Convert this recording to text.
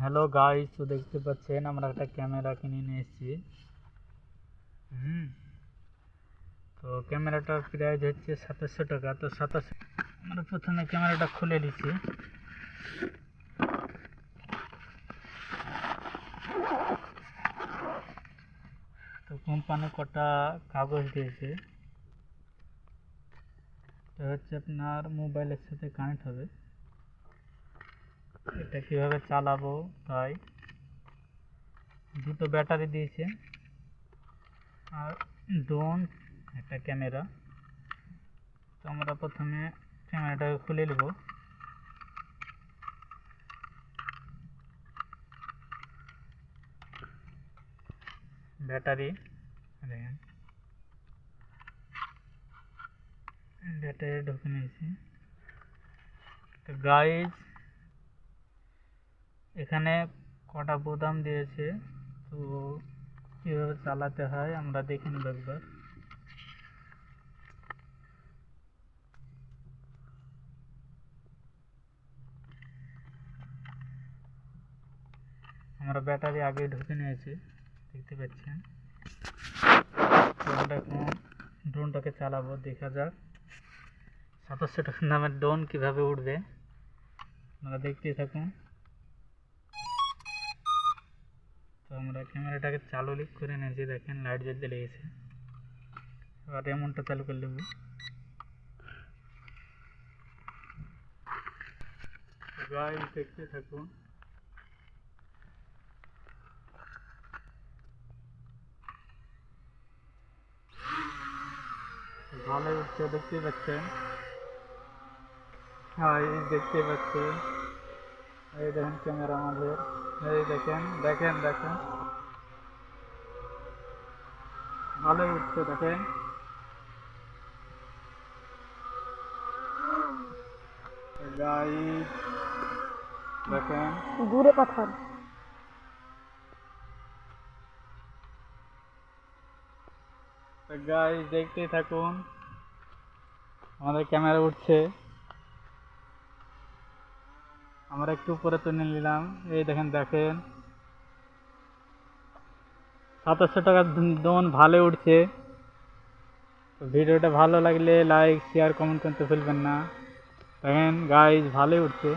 Hello guys তো দেখতে পাচ্ছেন, আমরা একটা ক্যামেরা কিনে নিয়ে এসেছি। হুম। তো ক্যামেরাটার প্রাইস হচ্ছে সাতাশশো টাকা। তো সাতাশ আমরা প্রথমে ক্যামেরাটা খুলে নিচ্ছি তো কোম্পানি কটা কাগজ দিয়েছে। এটা হচ্ছে আপনার মোবাইলের সাথে কানেক্ট হবে। এটা কীভাবে চালাবো তাই দুটো ব্যাটারি দিয়েছে। আর ড্রোন একটা ক্যামেরা। তো আমরা প্রথমে ক্যামেরাটাকে খুলে নেব। ব্যাটারি, দেখেন। ব্যাটারি ঢুকে নিয়েছি। তো গাইজ এখানে কটা বোতাম দিয়েছে, তো কীভাবে চালাতে হয় আমরা দেখে নেব একবার। আমরা ব্যাটারি আগে ঢুকে নিয়েছি, দেখতে পাচ্ছেন। আমরা এখন ড্রোনটাকে চালাবো, দেখা যাক। সাতাশশো টাকার দামের ড্রোন কীভাবে উঠবে, আপনারা দেখতেই থাকুন। তো আমরা ক্যামেরাটাকে চালু লিক করে নিয়েছি, দেখেন লাইট জ্বলতে লেগেছে। এবার রেমনটা চালু করে নেব। গাইস দেখতে থাকুন। ভালোই উঠছে দেখতে পাচ্ছেন। হ্যাঁ এই দেখতে পাচ্ছেন। এই দেখেন ক্যামেরা আমাদের। এই দেখেন দেখেন দেখেন। ভালোই উঠছে দেখেন। দেখেন। দূরে পাঠান। গাইস দেখতেই থাকুন। আমাদের ক্যামেরা উঠছে। আমরা একটু উপরে তুলে নিলাম। এই দেখেন দেখেন। সাতাশশো টাকা দোন ভালো উঠছে। ভিডিওটা ভালো লাগলে লাইক শেয়ার কমেন্ট করতে ভুলবেন না। দেখেন গাইজ ভালোই উঠছে।